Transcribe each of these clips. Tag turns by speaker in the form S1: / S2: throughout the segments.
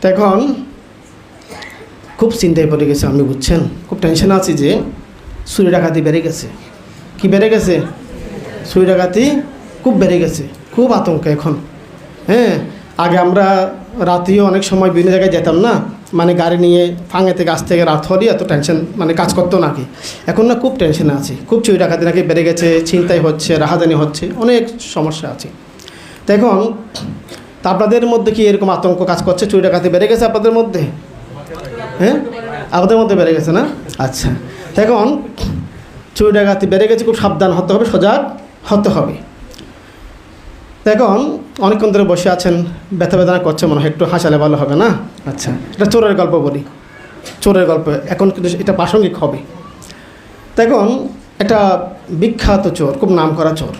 S1: তো এখন খুব চিন্তায় পড়ে গেছে আমি, বুঝছেন? খুব টেনশন আছি যে চুরি ডাকাতি বেড়ে গেছে। কি বেড়ে গেছে? চুরি ডাকাতি খুব বেড়ে গেছে, খুব আতঙ্ক এখন। হ্যাঁ আগে আমরা রাতেও অনেক সময় বিভিন্ন জায়গায় যেতাম না মানে গাড়ি নিয়ে ফাঙে থেকে আজ থেকে রাত হলে এত টেনশন মানে কাজ করতো নাকি এখন না খুব টেনশনে আছি, খুব চুরি ডাকাতি নাকি বেড়ে গেছে চিন্তাই হচ্ছে, রাহাজানি হচ্ছে, অনেক সমস্যা আছে। তো এখন তা আপনাদের মধ্যে কি এরকম আতঙ্ক কাজ করছে? চুরি ডাকাতি বেড়ে গেছে আপনাদের মধ্যে? হ্যাঁ? আপনাদের মধ্যে বেড়ে গেছে না? আচ্ছা। এখন চুরি ডাকাতি বেড়ে গেছে, খুব সাবধান হতে হবে, সজাগ হতে হবে। এখন অনেকক্ষণ ধরে বসে আছেন, ব্যথা বেদনা করছে মনে হয়, একটু হাসালে ভালো হবে না? আচ্ছা এটা চোরের গল্প বলি। চোরের গল্প, এখন কিন্তু এটা প্রাসঙ্গিক হবে। তো এখন একটা বিখ্যাত চোর, খুব নাম করা চোর।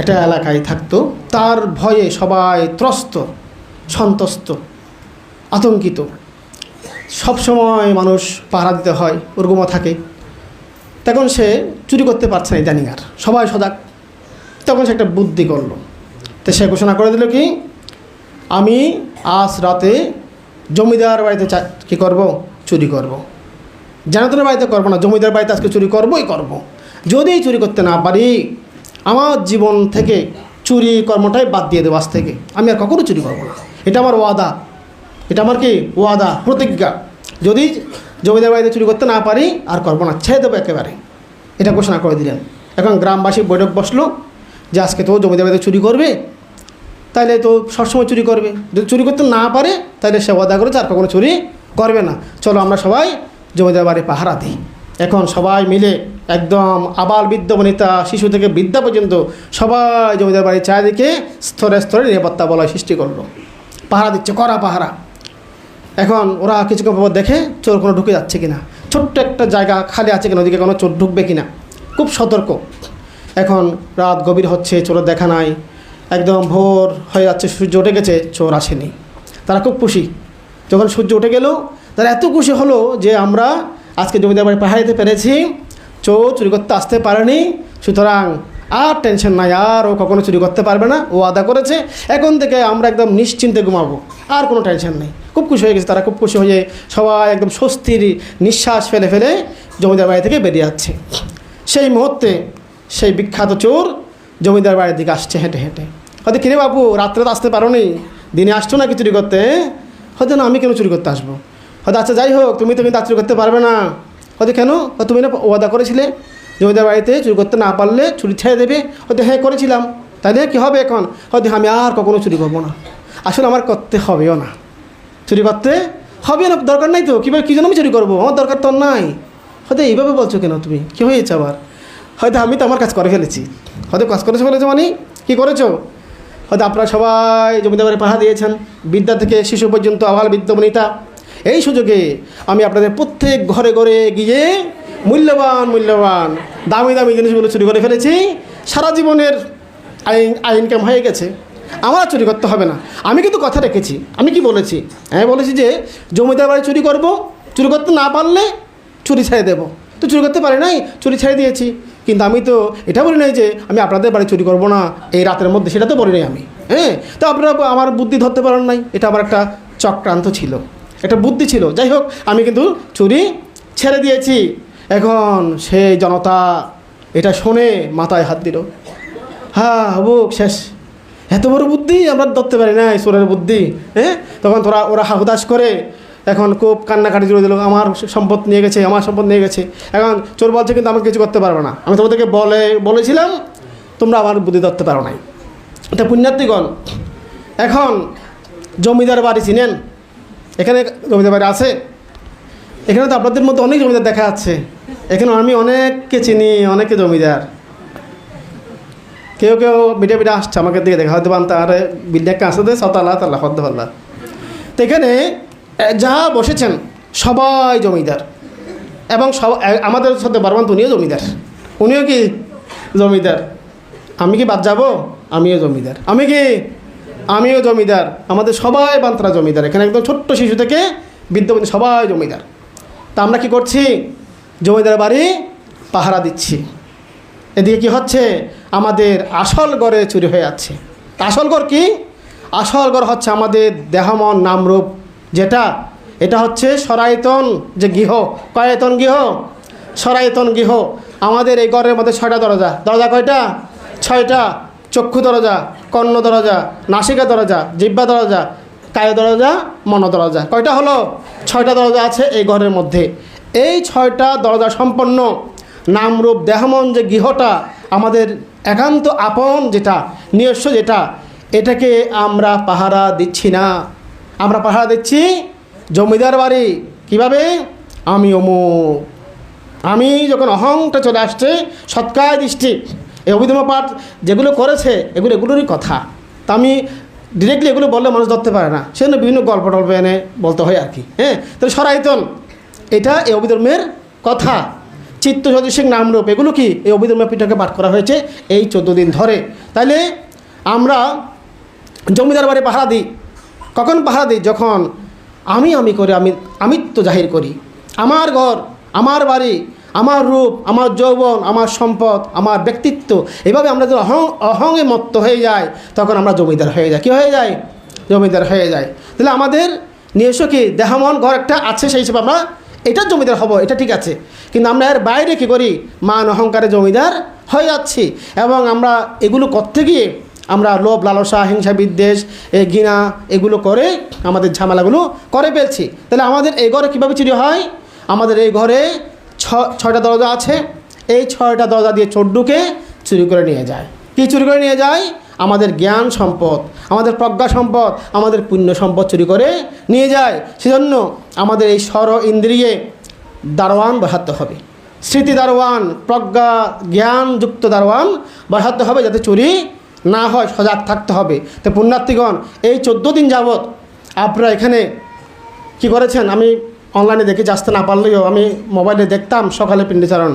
S1: একটা এলাকায় থাকতো। তার ভয়ে সবাই ত্রস্ত সন্তস্ত আতঙ্কিত। সবসময় মানুষ পাহারা দিতে হয়, ওরকমও থাকে। তখন সে চুরি করতে পারছে না ইদানিং আর সবাই সজাগ। তখন সে একটা বুদ্ধি করল। তো সে ঘোষণা করে দিল কি, আমি আজ রাতে জমিদার বাড়িতে কী করব? চুরি করব। জানাতনের বাড়িতে করব না, জমিদার বাড়িতে আজকে চুরি করবোই করব। যদি চুরি করতে না পারি আমার জীবন থেকে চুরি কর্মটাই বাদ দিয়ে দেবো আজ থেকে। আমি আর কখনো চুরি করব না। এটা আমার ওয়াদা। এটা আমার কি? ওয়াদা, প্রতিজ্ঞা। যদি জমিদার বাড়িতে চুরি করতে না পারি, আর করব না, ছেড়ে দেবো একেবারে। এটা ঘোষণা করে দিলেন। এখন গ্রামবাসী বৈঠক বসল যে আজকে তো জমিদার বাড়িতে চুরি করবে তাহলে তো সবসময় চুরি করবে। যদি চুরি করতে না পারে তাহলে সে ওয়াদা করেছে আর কখনো চুরি করবে না। চলো আমরা সবাই জমিদার বাড়ি পাহারা দিই। এখন সবাই মিলে একদম আবাল বৃদ্ধ বনিতা শিশু থেকে বৃদ্ধা পর্যন্ত সবাই জমিদার বাড়ির চারিদিকে স্তরে স্তরে নিরাপত্তা বলয় সৃষ্টি করল। পাহারা দিচ্ছে, কড়া পাহারা। এখন ওরা কিছুক্ষণ পর দেখে চোর কোনো ঢুকে যাচ্ছে কিনা। ছোট্ট একটা জায়গা খালি আছে কিনা, ওদিকে কোনো চোর ঢুকবে কিনা। খুব সতর্ক। এখন রাত গভীর হচ্ছে, চোরের দেখা নাই। একদম ভোর হয়ে যাচ্ছে, সূর্য উঠে গেছে, চোর আসেনি। তারা খুব খুশি। যখন সূর্য উঠে গেল, তারা এত খুশি হলো যে আমরা আজকে জমিদার বাড়ি পাহাড় দিতে পেরেছি। চোর চুরি করতে আসতে পারেনি। সুতরাং আর টেনশন নাই, আর ও কখনো চুরি করতে পারবে না। ও আদা করেছে। এখন থেকে আমরা একদম নিশ্চিন্তে ঘুমাবো। আর কোনো টেনশন নেই। খুব খুশি হয়ে গেছে তারা। খুব খুশি হয়ে সবাই একদম স্বস্তির নিঃশ্বাস ফেলে ফেলে জমিদার বাড়ি থেকে বেরিয়ে যাচ্ছে। সেই মুহূর্তে সেই বিখ্যাত চোর জমিদার বাড়ির দিকে আসছে হেঁটে হেঁটে। হয়তো কিরে বাবু, রাত্রে তো আসতে পারো নি দিনে আসছো নাকি চুরি করতে? হয়তো না, আমি কেন চুরি করতে আসব? হয়তো আচ্ছা যাই হোক, তুমি তো কিন্তু চুরি করতে পারবে না। হয়তো কেন? তুমি না ওয়াদা করেছিলে জমিদার বাড়িতে চুরি করতে না পারলে চুরি ছেড়ে দেবে। হয়তো হ্যাঁ করেছিলাম। তাহলে কি হবে এখন? হয়তো আমি আর কখনো চুরি করব না। আসলে আমার করতে হবেও না। চুরি করতে হবে না, দরকার নাই তো। কীভাবে, কী জন্য আমি চুরি করব? আমার দরকার তো নাই। হয়তো এইভাবে বলছো কেন তুমি? কী হয়েছে আবার? হয়তো আমি তো আমার কাজ করে ফেলেছি। হয়তো কাজ করেছ ফেলেছো মানে? কী করেছ? হয়তো আপনারা সবাই জমিদার বাড়ি পাহা দিয়েছেন। বিদ্যা থেকে শিশু পর্যন্ত আবাল বিদ্যমনিতা এই সুযোগে আমি আপনাদের প্রত্যেক ঘরে ঘরে গিয়ে মূল্যবান মূল্যবান, দামি দামি জিনিসগুলো চুরি করে ফেলেছি। সারা জীবনের আইন আই ইনকাম হয়ে গেছে। আমার চুরি করতে হবে না। আমি কিন্তু কথা রেখেছি। আমি কি বলেছি? আমি বলেছি যে জমিদার বাড়ি চুরি করব, চুরি করতে না পারলে চুরি ছেড়ে দেবো। তো চুরি করতে পারি নাই, চুরি ছেড়ে দিয়েছি। কিন্তু আমি তো এটা বলি নাই যে আমি আপনাদের বাড়ি চুরি করব না। এই রাতের মধ্যে সেটা তো বলি নাই আমি। হ্যাঁ? তো আপনারা আমার বুদ্ধি ধরতে পারেন নাই। এটা আমার একটা চক্রান্ত ছিল। একটা বুদ্ধি ছিল। যাই হোক, আমি কিন্তু চুরি ছেড়ে দিয়েছি। এখন সে জনতা এটা শুনে মাথায় হাত দিল। হ্যাঁ বুক শেষ। এত বড় বুদ্ধি, আমরা ধরতে পারি না ঈশ্বরের বুদ্ধি হ্যাঁ? তখন তোরা, ওরা হাহুদাস করে এখন খুব কান্নাকাটি জুড়ে দিল, আমার সম্পদ নিয়ে গেছে, আমার সম্পদ নিয়ে গেছে। এখন চোর বলছে, কিন্তু আমাকে কিছু করতে পারবে না। আমি তোমাদেরকে বলে, বলেছিলাম, তোমরা আমার বুদ্ধি ধরতে পারো নাই। এটা পুণ্যার্থীগণ, এখন জমিদার বাড়ি চিনেন? এখানে জমিদার বাড়ি আছে? এখানে তো আপনাদের মধ্যে অনেক জমিদার দেখা যাচ্ছে। এখানে আমি অনেককে চিনি অনেকে জমিদার। কেউ কেউ বিটে বিটে আসছে আমাকে দিকে দেখা হয়তো তার বিদ্যাকে আসতে সতালা তাল্লা হদ্দ পাল্লা তো এখানে যা বসেছেন, সবাই জমিদার। এবং সব আমাদের সাথে বারবান্ত উনিও জমিদার। উনিও কি জমিদার? আমি কি বাদ যাব? আমিও জমিদার। আমি কি আমিও জমিদার, আমাদের সবাই বান্তরা জমিদার। এখানে একদম ছোট্ট শিশু থেকে বিদ্যমান সবাই জমিদার। তা আমরা কি করছি? জমিদার বাড়ি পাহারা দিচ্ছি। এদিকে কি হচ্ছে? আমাদের আসল গড়ে চুরি হয়ে যাচ্ছে। তা আসল গড় কি? আসল ঘর হচ্ছে আমাদের দেহমন নামরূপ। যেটা, এটা হচ্ছে সরায়তন যে গৃহ। কয়ায়তন গৃহ? সরায়তন গৃহ। আমাদের এই ঘরের মধ্যে ছয়টা দরজা। দরজা কয়টা? ছয়টা। চক্ষু দরজা, কর্ণ দরজা, নাসিকা দরজা জিব্বা দরজা, কায় দরজা, মন দরজা। কয়টা হলো? ছয়টা দরজা আছে এই ঘরের মধ্যে। এই ছয়টা দরজা সম্পন্ন নামরূপ দেহমন যে গৃহটা, আমাদের একান্ত আপন যেটা, নিজস্ব যেটা, এটাকে আমরা পাহারা দিচ্ছি না। আমরা পাহারা দিচ্ছি জমিদার বাড়ি। কীভাবে? আমি অমুক। আমি যখন অহংটা চলে আসছে, সৎকায় দৃষ্টি। এই অভিধর্ম পাঠ যেগুলো করেছে, এগুলো এগুলোরই কথা। তা আমি ডিরেক্টলি এগুলো বললে মানুষ ধরতে পারে না। সেজন্য বিভিন্ন গল্প টল্প এনে বলতে হয় আর কি হ্যাঁ? তো সরাইতন, এটা এই অভিধর্মের কথা। চিত্ত সদৃশিক নামরূপ এগুলো কি? এই অভিধর্মের পিঠকে পাঠ করা হয়েছে এই চোদ্দ দিন ধরে। তাইলে আমরা জমিদার বাড়ি পাহারা দিই। কখন পাহারা দিই? যখন আমি আমি করে আমি আমিত্ব জাহির করি। আমার ঘর, আমার বাড়ি আমার রূপ, আমার যৌবন, আমার সম্পদ, আমার ব্যক্তিত্ব, এভাবে আমরা যদি অহং, অহংয়ে মত্ত হয়ে যায় তখন আমরা জমিদার হয়ে যাই। কী হয়ে যায় জমিদার হয়ে যায় তাহলে আমাদের নিজস্ব কি দেহমন ঘর একটা আছে সেই হিসেবে আমরা এটা জমিদার হব, এটা ঠিক আছে। কিন্তু আমরা এর বাইরে কী করি? মান অহংকারে জমিদার হয়ে যাচ্ছি। এবং আমরা এগুলো করতে গিয়ে আমরা লোভ, লালসা, হিংসা, বিদ্বেষ, এ ঘৃণা এগুলো করে আমাদের ঝামেলাগুলো করে ফেলছি। তাহলে আমাদের এই ঘরে কীভাবে চুরি হয়? আমাদের এই ঘরে ছয়টা দরজা আছে। এই ছয়টা দরজা দিয়ে চোর ঢুকে চুরি করে নিয়ে যায়। কী চুরি করে নিয়ে যায়? আমাদের জ্ঞান সম্পদ, আমাদের প্রজ্ঞা সম্পদ, আমাদের পুণ্য সম্পদ চুরি করে নিয়ে যায়। সেজন্য আমাদের এই স্বর ইন্দ্রিয়ে দারোয়ান বসাতে হবে। স্মৃতি দারোয়ান, প্রজ্ঞা জ্ঞানযুক্ত দারোয়ান বসাতে হবে যাতে চুরি না হয়, সজাগ থাকতে হবে। তো পুণ্যার্থীগণ, এই চোদ্দ দিন যাবৎ আপনারা এখানে কি করেছেন? আমি অনলাইনে দেখে আসতে না পারলেও আমি মোবাইলে দেখতাম, সকালে পিণ্ডিচারণ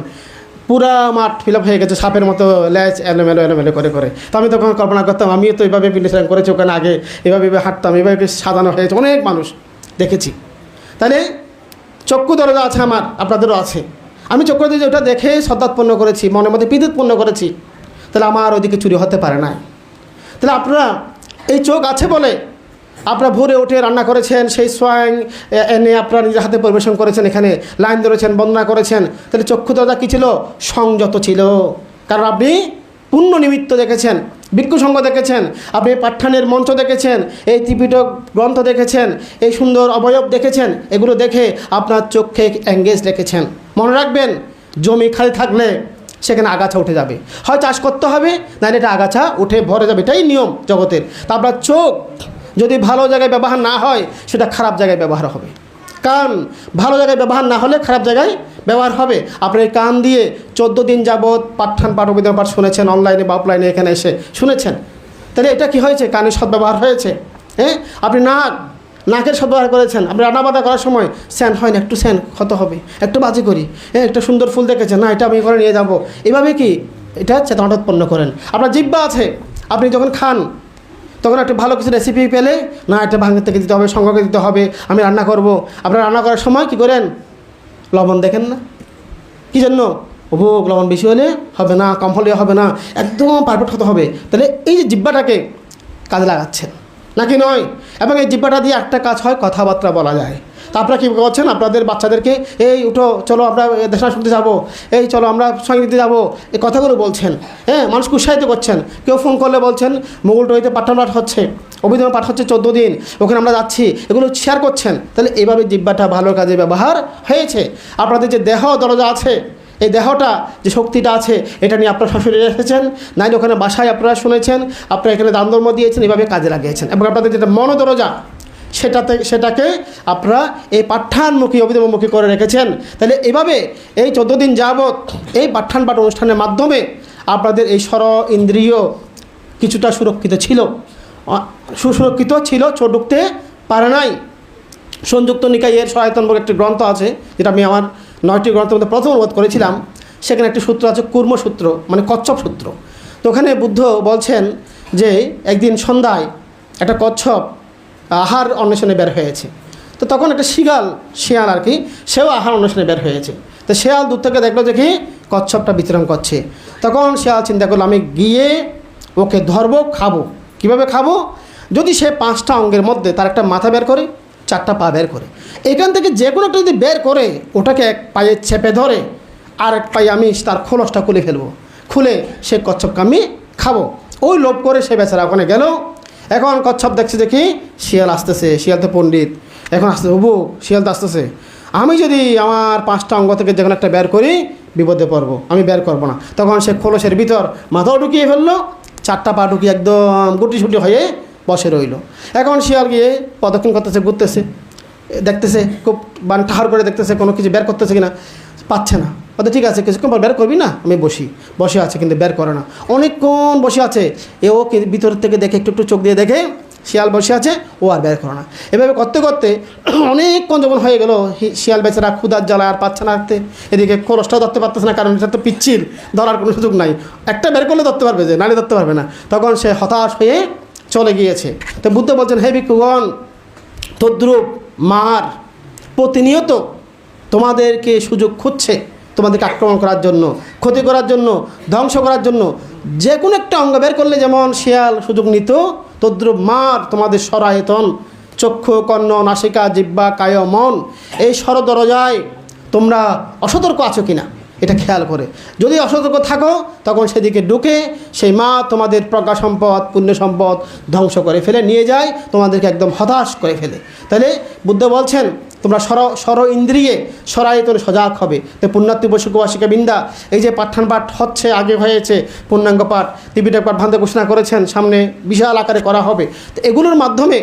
S1: পুরা মাঠ ফিল আপ হয়ে গেছে, সাপের মতো ল্যাচ এলোমেলো এলোমেলো করে করে। তো আমি তখন কল্পনা করতাম, আমিও তো এইভাবে পিণ্ডিচারণ করেছি, ওখানে আগে এভাবে এভাবে হাঁটতাম, এভাবে সাজানো হয়েছে, অনেক মানুষ দেখেছি। তাহলে চক্ষু দরজা আছে আমার, আপনাদেরও আছে। আমি চক্ষু দরজা ওটা দেখে শ্রদ্ধাৎপন্ন করেছি, মনের মধ্যে বিদ্যুৎপন্ন করেছি। তাহলে আমার ওদিকে চুরি হতে পারে না তাহলে আপনারা এই চোখ আছে বলে আপনারা ভোরে উঠে রান্না করেছেন, সেই সোয়াং এনে আপনারা নিজের হাতে পরিবেশন করেছেন, এখানে লাইন ধরেছেন, বন্দনা করেছেন। তাহলে চক্ষু দরজা কী ছিল? সংযত ছিল। কারণ আপনি পুণ্য নিমিত্ত দেখেছেন ভিক্ষু সঙ্গ দেখেছেন, আপনি পাঠ্যানের মঞ্চ দেখেছেন, এই ত্রিপিটক গ্রন্থ দেখেছেন, এই সুন্দর অবয়ব দেখেছেন, এগুলো দেখে আপনার চোখে এঙ্গেজ রেখেছেন। মনে রাখবেন, জমি খালি থাকলে সেখানে আগাছা উঠে যাবে। হয় চাষ করতে হবে, নাহলে এটা আগাছা উঠে ভরে যাবে। এটাই নিয়ম জগতের। তা আপনার চোখ যদি ভালো জায়গায় ব্যবহার না হয়, সেটা খারাপ জায়গায় ব্যবহার হবে। কান ভালো জায়গায় ব্যবহার না হলে খারাপ জায়গায় ব্যবহার হবে। আপনি কান দিয়ে চোদ্দ দিন যাবৎ পাঠান পাঠ অভিধান পাঠ শুনেছেন, অনলাইনে বা অফলাইনে এখানে এসে শুনেছেন। তাহলে এটা কি হয়েছে? কানের সদ্ব্যবহার হয়েছে। হ্যাঁ? আপনি নাক, নাকের সদ্ব্যবহার করেছেন। আপনি রান্নাবান্না করার সময় স্যান হয় না, একটু স্যান ক্ষত হবে, একটু বাজি করি। হ্যাঁ? একটা সুন্দর ফুল দেখেছেন, না, এটা আমি করে নিয়ে যাব। এভাবে কি? এটা চেতনাটা উৎপন্ন করেন। আপনার জিব্বা আছে। আপনি যখন খান তখন একটা ভালো কিছু রেসিপি পেলে, না একটা ভাঙতে থেকে দিতে হবে, সংগ্রহকে দিতে হবে, আমি রান্না করব। আপনারা রান্না করার সময় কি করেন? লবণ দেখেন না। কী জন্য? উপভোগ লবণ বেশি হলে হবে না, কম হলে হবে না, একদম পারফেক্ট হতে হবে। তাহলে এই যে জিব্বাটাকে কাজে লাগাচ্ছেন, নাকি নয়? এবং এই জিব্বাটা দিয়ে একটা কাজ হয়, কথাবার্তা বলা যায়। তা আপনারা কী করছেন? আপনাদের বাচ্চাদেরকে, এই উঠো, চলো আমরা দেশনা শুনতে যাব। এই চলো আমরা সঙ্গীতে যাব। এই কথাগুলো বলছেন। হ্যাঁ মানুষকে উৎসাহিত করছেন। কেউ ফোন করলে বলছেন মোগলটা হইতে পাঠান পাঠ হচ্ছে অভিধান পাঠ হচ্ছে চোদ্দ দিন, ওখানে আমরা যাচ্ছি। এগুলো শেয়ার করছেন। তাহলে এইভাবে জিব্বাটা ভালো কাজে ব্যবহার হয়েছে। আপনাদের যে দেহ দরজা আছে, এই দেহটা, যে শক্তিটা আছে, এটা নিয়ে আপনারা শ্বশুরে এসেছেন। নাইলে ওখানে বাসায় আপনারা শুনেছেন, আপনারা এখানে দান ধর্ম দিয়েছেন, এভাবে কাজে লাগিয়েছেন। এবং আপনাদের যেটা মনোদরজা সেটাতে, সেটাকে আপনারা এই পাঠ্যানমুখী অভিধর্মমুখী করে রেখেছেন। তাহলে এভাবে এই চোদ্দ দিন যাবৎ এই পাঠ্যান পাঠ অনুষ্ঠানের মাধ্যমে আপনাদের এই স্বর, ইন্দ্রিয় কিছুটা সুরক্ষিত ছিল। সুসুরক্ষিত ছিল চোর ঢুকতে পারে নাই। সংযুক্ত নিকায়ের সহায়তনবক একটি গ্রন্থ আছে, যেটা আমি আমার নয়টি গ্রন্থের মধ্যে প্রথম অনুবাদ করেছিলাম। সেখানে একটি সূত্র আছে কুর্মসূত্র মানে কচ্ছপ সূত্র। তো ওখানে বুদ্ধ বলছেন যে, একদিন সন্ধ্যায় একটা কচ্ছপ আহার অন্বেষণে বের হয়েছে। তো তখন একটা শিগাল শিয়াল আর কি, সেও আহার অন্বেষণে বের হয়েছে। তো শিয়াল দূর থেকে দেখল যে কি, কচ্ছপটা বিতরণ করছে। তখন শিয়াল চিন্তা করল, আমি গিয়ে ওকে ধরবো, খাব। কীভাবে খাব? যদি সে পাঁচটা অঙ্গের মধ্যে তার একটা মাথা বের করে, চারটা পা বের করে। এখান থেকে যে কোনো একটা যদি বের করে, ওটাকে এক পায়ে চেপে ধরে, আর এক পায়ে আমি তার খোলসটা খুলে ফেলব। খুলে সে কচ্ছপকে আমি খাব। ওই লোভ করে সে বেচারা ওখানে গেল। এখন কচ্ছপ দেখছে দেখি, শিয়াল আসতেছে, শিয়াল তো পণ্ডিত। এখন আসতেছে হবু শিয়াল তো আসতেছে। আমি যদি আমার পাঁচটা অঙ্গ থেকে যখন একটা বের করি, বিপদে পড়ব। আমি বের করব না। তখন সে খোলসের ভিতর মাথাও ঢুকিয়ে ফেলল, চারটা পা ঢুকিয়ে একদম গুটি হয়ে বসে রইল। এখন শিয়াল গিয়ে প্রদক্ষিণ করতেছে, ঘুরতেছে, দেখতেছে, খুব বান ঠাহার করে দেখতেছে, কোনো কিছু বের করতেছে কিনা, পাচ্ছে না। বলতে ঠিক আছে, কিছুক্ষণ পর বের করবি না? আমি বসি। বসে আছে, কিন্তু বের করে না। অনেকক্ষণ বসে আছে। এও কি- ভিতর থেকে দেখে একটু একটু চোখ দিয়ে দেখে শিয়াল বসে আছে, ও আর বের করে না। এভাবে করতে করতে অনেকক্ষণ যখন হয়ে গেল শিয়াল বেচারা ক্ষুদার জ্বালা আর পাচ্ছে না রাখতে এদিকে খরচটাও ধরতে পারতেছে না, কারণ এটা তো পিচ্ছিল, ধরার কোনো সুযোগ নাই। একটা বের করলে ধরতে পারবে যে নালে ধরতে পারবে না। তখন সে হতাশ হয়ে চলে গিয়েছে। তো বুদ্ধ বলছেন, হে ভিক্ষুগণ, তদ্রুপ, মার, প্রতিনিয়ত তোমাদেরকে সুযোগ খুঁজছে। তোমাদেরকে আক্রমণ করার জন্য, ক্ষতি করার জন্য, ধ্বংস করার জন্য যে কোনো একটা অঙ্গ বের করলে যেমন শিয়াল সুযোগ নিত, তদ্রুপ মার তোমাদের সরায়তন, চক্ষু, কর্ণ, নাসিকা জিব্বা কায়, মন, এই সরদরজায় তোমরা অসতর্ক আছো কিনা? এটা খেয়াল করে। যদি অসতর্ক থাকো, তখন সেদিকে ঢুকে সেই মা তোমাদের প্রজ্ঞা সম্পদ, পুণ্য সম্পদ ধ্বংস করে ফেলে, নিয়ে যায়, তোমাদেরকে একদম হতাশ করে ফেলে। তাহলে বুদ্ধ বলছেন, তোমরা সর সর ইন্দ্রিয়ে সরায়তন সজাগ হবে। তো পুণ্যার্থী বসুকবাসিকা বিন্দা, এই যে পাঠান পাঠ হচ্ছে, আগে হয়েছে, পূর্ণাঙ্গ পাঠ, ত্রিপিটক পাঠ ভান্তে ঘোষণা করেছেন, সামনে বিশাল আকারে করা হবে। তো এগুলোর মাধ্যমে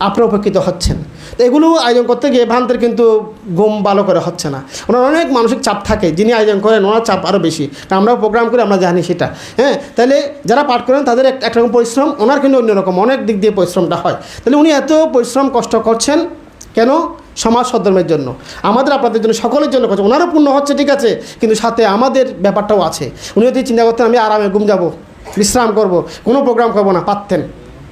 S1: আপনারা উপকৃত হচ্ছেন। তো এগুলো আয়োজন করতে গিয়ে ভান্তের কিন্তু ঘুম ভালো করে হচ্ছে না। ওনার অনেক মানসিক চাপ থাকে, যিনি আয়োজন করেন, ওনার চাপ আরও বেশি। আমরাও প্রোগ্রাম করে, আমরা জানি সেটা। হ্যাঁ তাহলে যারা পাঠ করেন, তাদের এক- একরকম পরিশ্রম, ওনার কিন্তু অন্যরকম অনেক দিক দিয়ে পরিশ্রমটা হয়। তাহলে উনি এত পরিশ্রম, কষ্ট করছেন কেন? সমাজ সদ্ধর্মের জন্য। আমাদের আপনাদের জন্য, সকলের জন্য করছে ওনারও পূর্ণ হচ্ছে, ঠিক আছে, কিন্তু সাথে আমাদের ব্যাপারটাও আছে। উনি যদি চিন্তা করতেন, আমি আরামে ঘুম যাব, বিশ্রাম করব, কোনো প্রোগ্রাম করব না, পারতেন।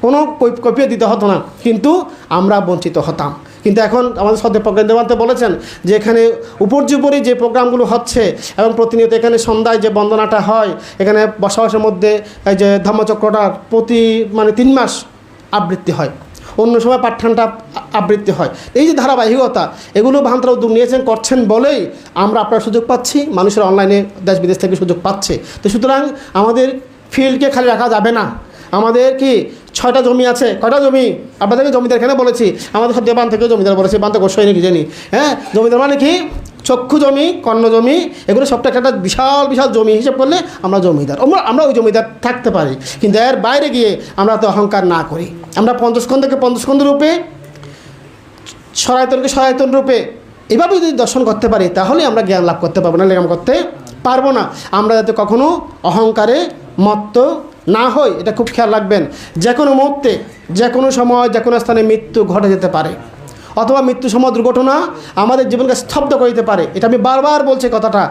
S1: কোনো কপিও দিতে হতো না। কিন্তু আমরা বঞ্চিত হতাম। কিন্তু এখন আমাদের সদ্য প্রজ্ঞান দেবান্তে বলেছেন যে এখানে উপর্যুপরি যে প্রোগ্রামগুলো হচ্ছে এবং প্রতিনিয়ত এখানে সন্ধ্যায় যে বন্দনাটা হয়, এখানে বসবাসের মধ্যে এই যে ধর্মচক্রটার প্রতি মানে তিন মাস আবৃত্তি হয়। অন্য সময় পাঠ্যানটা আবৃত্তি হয়। এই যে ধারাবাহিকতা, এগুলো ভান্তরা উদ্যোগ নিয়েছেন, করছেন বলেই আমরা আপনার সুযোগ পাচ্ছি, মানুষের অনলাইনে দেশ বিদেশ থেকে সুযোগ পাচ্ছে। তো সুতরাং আমাদের ফিল্ডকে খালি রাখা যাবে না। আমাদের কি ছয়টা জমি আছে? কয়টা জমি? আপনাদেরকে জমিদার এখানে বলেছি। আমাদের সব দেবান থেকেও জমিদার বলেছি বান তো গোসাই নাকি জানি। হ্যাঁ? জমিদার মানে কি? চক্ষু জমি, কর্ণ জমি, এগুলো সবটা একটা বিশাল বিশাল জমি। হিসেব করলে আমরা জমিদার। আমরা আমরা ওই জমিদার থাকতে পারি। কিন্তু এর বাইরে গিয়ে আমরা তো অহংকার না করি। আমরা পঞ্চস্কন্ধ থেকে পঞ্চস্কন্ধ রূপে সরায়তনকে সরায়তন রূপে এভাবে যদি দর্শন করতে পারি, তাহলে আমরা জ্ঞান লাভ করতে পারব। না লেগাম করতে পারব না। আমরা যাতে কখনো অহংকারে মত্ত না হয় এটা খুব খেয়াল রাখবেন যে কোনো মুহূর্তে যে কোনো সময় যে কোনো স্থানে মৃত্যু ঘটে যেতে পারে। অথবা মৃত্যু সময় দুর্ঘটনা আমাদের জীবনকে স্তব্ধ করে দিতে পারে। এটা আমি বারবার বলছি কথাটা।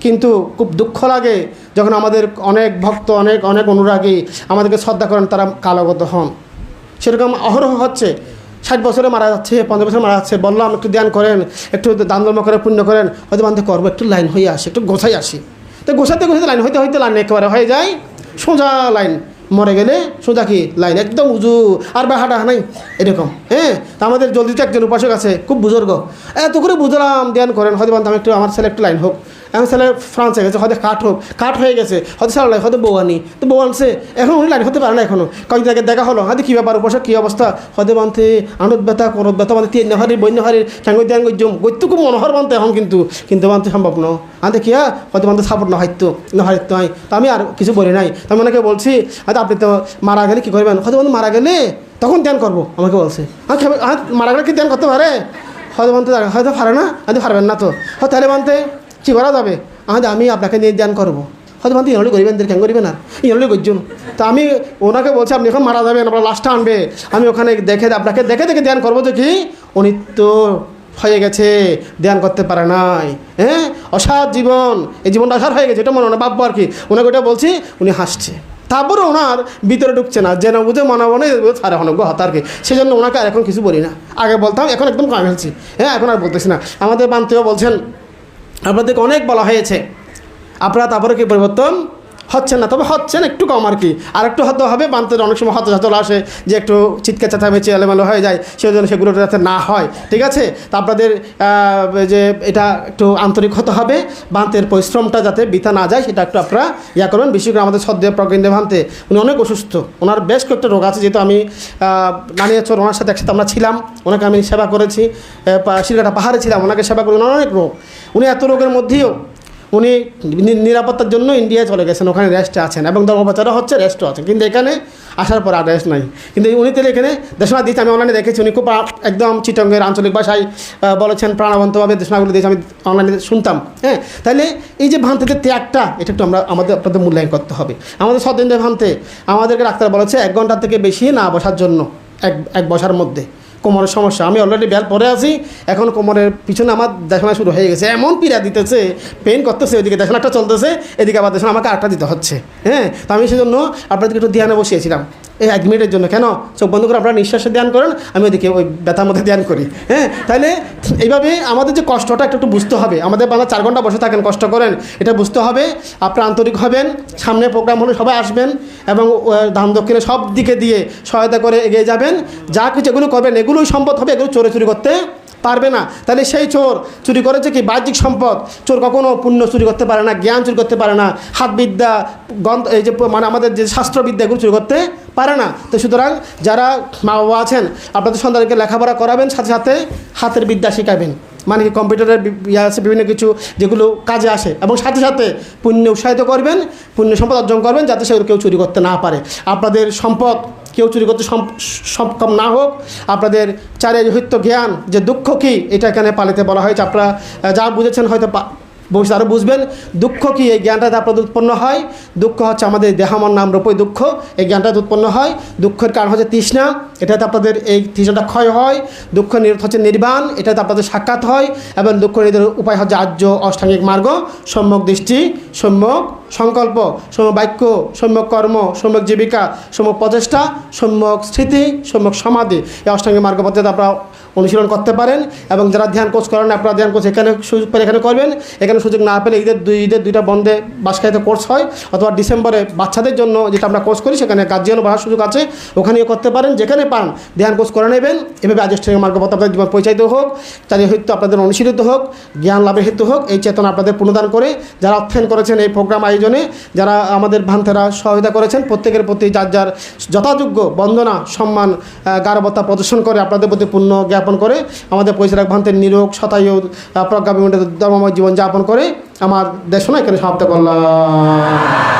S1: কিন্তু খুব দুঃখ লাগে যখন আমাদের অনেক ভক্ত, অনেক অনেক অনুরাগী আমাদেরকে শ্রদ্ধা করেন, তারা কালগত হন। সেরকম অহরহ হচ্ছে। ষাট বছরে মারা যাচ্ছে, পঞ্চাশ বছরে মারা যাচ্ছে, বললাম, একটু ধ্যান করেন, একটু দান ধর্ম করে পুণ্য করেন, হয়তো বান্ধে করব একটু লাইন হয়ে আসে, একটু গোছাই আসি। তো গোছাতে গোছাতে লাইন, হইতে হইতে লাইন একেবারে হয়ে যায়। সোজা লাইন, মরে গেলে সোজা কি লাইন? একদম উজু আর বা হাঁটা নাই, এরকম হ্যাঁ? তা আমাদের জলদিতে একজন উপাসক আছে, খুব বুজুর্গ। এত করে বুঝলাম, ধ্যান করেন, হয়তো বান্ধব একটু আমার ছেলে একটু লাইন হোক। এখন ছেলে ফ্রান্সে গেছে হয়তো কাঠ হোক কাঠ হয়ে গেছে হয়তো ছেলে লাই হয়তো বউ আনি। তো বউ আনছে এখন উনি লাইন হতে পারে না এখনও। কয়েকদিন আগে দেখা হলো হয়তো কী ব্যাপার উপসক কী অবস্থা? হয়তো বানতে আনত ব্যথা করত ব্যথা বানতে তিন নেহারি বন্য হারি ঠাঙ্গই ধ্যান গজ্জম গৈত্য খুব মনোহর বানতে এখন কিন্তু কিন্তু বানতে সম্ভব ন। আনতে কি হয়তো বানতে সাপোর্ট নহাইতো নহারিত নয় তো আমি আর কিছু বলি নাই। তো আমি ওনাকে বলছি হয়তো আপনি তো মারা গেলে কী করবেন? হয়তো বান্ধব মারা গেলে তখন ধ্যান করব আমাকে বলছে। খেবে- আহ, মারা গেলে কি ধ্যান করতে পারে? হয়তো বানতে হয়তো পারে না হয়তো পারবেন না তো। হয় তাহলে বানতে কী করা যাবে। আমাদের আমি আপনাকে নিয়ে ধ্যান করব। হয়তো বানতে ইনলি করিবেন কেন করিবেন আর ইনলি করছুন তো আমি ওনাকে বলছি, আপনি এখন মারা যাবেন, আপনার লাস্টটা আনবে। আমি ওখানে দেখে, আপনাকে দেখে দেখে ধ্যান করব দেখি উনি তো হয়ে গেছে, ধ্যান করতে পারে নাই। হ্যাঁ? অসার জীবন। এই জীবনটা অসার হয়ে গেছে, এটা মনে হয় ভাববো আর কি। ওনাকে ওটা বলছি, উনি হাসছে। তারপরে ওনার ভিতরে ঢুকছে না, যেন বুঝে মনে মনে সারে হনজ্ঞ আর কি। সেই জন্য ওনাকে আর এখন কিছু বলি না। আগে বলতাম, এখন একদম কমে হ্যাঁ এখন আর বলতেছি না। আমাদের বান্তেও বলছেন আপনাদেরকে অনেক বলা হয়েছে। আপনারা তারপরে কি পরিবর্তন? হচ্ছে না, তবে হচ্ছে না, একটু কম আর কি। আর একটু হয়তো হবে, বানতে অনেক সময় হত হতলা আসে যে একটু চিৎকার চেঁচামেচি এলোমেলো হয়ে যায় সেই জন্য সেগুলো যাতে না হয়, ঠিক আছে? তা আপনাদের যে এটা একটু আন্তরিক হতে হবে, বান্তের পরিশ্রমটা যাতে বিতা না যায়, সেটা একটু আপনারা ইয়া করবেন। বিশেষ করে আমাদের সদ্য প্রজ্ঞেন্দ্র ভান্তে উনি অনেক অসুস্থ, ওনার বেশ কয়েকটা রোগ আছে, যেহেতু আমি নানিয়াচর ওনার সাথে একসাথে আমরা ছিলাম, ওনাকে আমি সেবা করেছি শিলঘাটা পাহাড়ে ছিলাম, ওনাকে সেবা করি, ওনার অনেক রোগ। উনি এত রোগের মধ্যেও উনি নিরাপত্তার জন্য ইন্ডিয়ায় চলে গেছেন, ওখানে রেস্টে আছেন এবং ধর্মপ্রচারও হচ্ছে রেস্টও আছেন কিন্তু এখানে আসার পর আর রেস্ট নাই। কিন্তু উনি তাহলে এখানে দেশনা দিচ্ছে আমি অনলাইনে দেখেছি, উনি খুব একদম চিটঙ্গের আঞ্চলিক ভাষায় বলেছেন, প্রাণবন্তভাবে দেশনাগুলো দিয়েছে, আমি অনলাইনে শুনতাম হ্যাঁ? তাহলে এই যে ভ্রান্তিতে ত্যাগটা, এটা একটু আমরা, আমাদের আপনাদের মূল্যায়ন করতে হবে। আমাদের সদিনদের ভ্রান্তে আমাদেরকে ডাক্তার বলেছে, এক ঘণ্টা থেকে বেশি না বসার জন্য, এক এক বসার মধ্যে। কোমরের সমস্যা। আমি অলরেডি ব্যাল পরে আছি, এখন কোমরের পিছনে আমার দেখানো শুরু হয়ে গেছে। এমন পীড়া দিতেছে পেন করতেছে ওইদিকে দেখানো একটা চলতেছে, এদিকে আবার দেখানো আমাকে আটটা দিতে হচ্ছে। হ্যাঁ তো আমি সেজন্য আপনাদেরকে একটু ধ্যানে বসিয়েছিলাম। এই এক মিনিটের জন্য, কেন? চোখ বন্ধ করে আপনারা নিঃশ্বাসে ধ্যান করেন, আমি ওইদিকে ওই ব্যথার মধ্যে ধ্যান করি। হ্যাঁ তাহলে এইভাবে আমাদের যে কষ্টটা একটু একটু বুঝতে হবে। আমাদের বাংলা চার ঘণ্টা বসে থাকেন, কষ্ট করেন, এটা বুঝতে হবে। আপনারা আন্তরিক হবেন, সামনে প্রোগ্রাম হলে সবাই আসবেন এবং ধান দক্ষিণে সব দিকে দিয়ে সহায়তা করে এগিয়ে যাবেন। যা কিছু এগুলো করবেন এগুলোই সম্পদ হবে, এগুলো চোরে চুরি করতে পারবে না। তাহলে সেই চোর চুরি করেছে কি? বাহ্যিক সম্পদ। চোর কখনো পুণ্য চুরি করতে পারে না, জ্ঞান চুরি করতে পারে না, হাতবিদ্যা গন্থ এই যে মানে আমাদের যে শাস্ত্রবিদ্যা, এগুলো চুরি করতে পারে না। তো সুতরাং যারা মা বাবা আছেন, আপনাদের সন্তানকে লেখাপড়া করাবেন, সাথে সাথে হাতের বিদ্যা শেখাবেন। মানে কি, কম্পিউটারের ইয়ে আছে, বিভিন্ন কিছু যেগুলো কাজে আসে। এবং সাথে সাথে পুণ্য উৎসাহিত করবেন, পুণ্য সম্পদ অর্জন করবেন, যাতে সেগুলো কেউ চুরি করতে না পারে। আপনাদের সম্পদ কেউ চুরি করতে সক্ষম না হোক, আপনাদের চারিহিত্য জ্ঞান যে দুঃখ কী, এটা এখানে পালিতে বলা হয়েছে। আপনারা যা বুঝেছেন হয়তো ভবিষ্যতে আরও বুঝবেন, দুঃখ কি এই জ্ঞানটাতে আপনাদের উৎপন্ন হয়? দুঃখ হচ্ছে আমাদের দেহামন নাম রূপই দুঃখ। এই জ্ঞানটাতে উৎপন্ন হয়। দুঃখের কারণ হচ্ছে তৃষ্ণা এটাতে আপনাদের এই তৃষ্ণাটা ক্ষয় হয়। দুঃখ নিরোধ হচ্ছে নির্বাণ এটাতে আপনাদের সাক্ষাৎ হয়। এবং দুঃখ নিরোধের উপায় হচ্ছে আর্য অষ্টাঙ্গিক মার্গ, সম্যক দৃষ্টি, সম্যক সংকল্প, সম্যক বাক্য, সম্যক কর্ম, সম্যক জীবিকা, সম্যক প্রচেষ্টা, সম্যক স্মৃতি সম্যক সমাধি। এই অষ্টাঙ্গিক মার্গ পদ্ধতি আপনারা অনুশীলন করতে পারেন এবং যারা ধ্যান কোর্স করেন, আপনারা ধ্যান কোর্স এখানে সুযোগ পেলে এখানে করবেন। এখানে সুযোগ না পেলে ঈদের দুই, ঈদের দুইটা বন্ধে বাসখাইতে কোর্স হয় অথবা ডিসেম্বরে বাচ্চাদের জন্য যেটা আমরা কোর্স করি, সেখানে গার্জিয়ানও বাড়ার সুযোগ আছে। ওখানেও করতে পারেন, যেখানে পান ধ্যান কোর্স করে নেবেন। এভাবে আজষ্ঠিক মার্গ পথ আপনাদের জীবন পরিচালিত হোক চারিয়ে হেতু আপনাদের অনুশীলিত হোক, জ্ঞান লাভের হেতু হোক, এই চেতনা আপনাদের পুনদান করে যারা অর্থায়ন করেছেন এই প্রোগ্রাম আয়োজনে, যারা আমাদের ভান্তেরা সহায়তা করেছেন, প্রত্যেকের প্রতি যার যার যথাযোগ্য বন্দনা, সম্মান গারবতা প্রদর্শন করে, আপনাদের প্রতি পূর্ণ জ্ঞাপন করে, আমাদের পরিচালক ভান্তের নিরোগ শতায়ু প্রজ্ঞা ধর্মময় জীবন যাপন করে আমার দেশনা এখানে সমাপ্ত করলাম।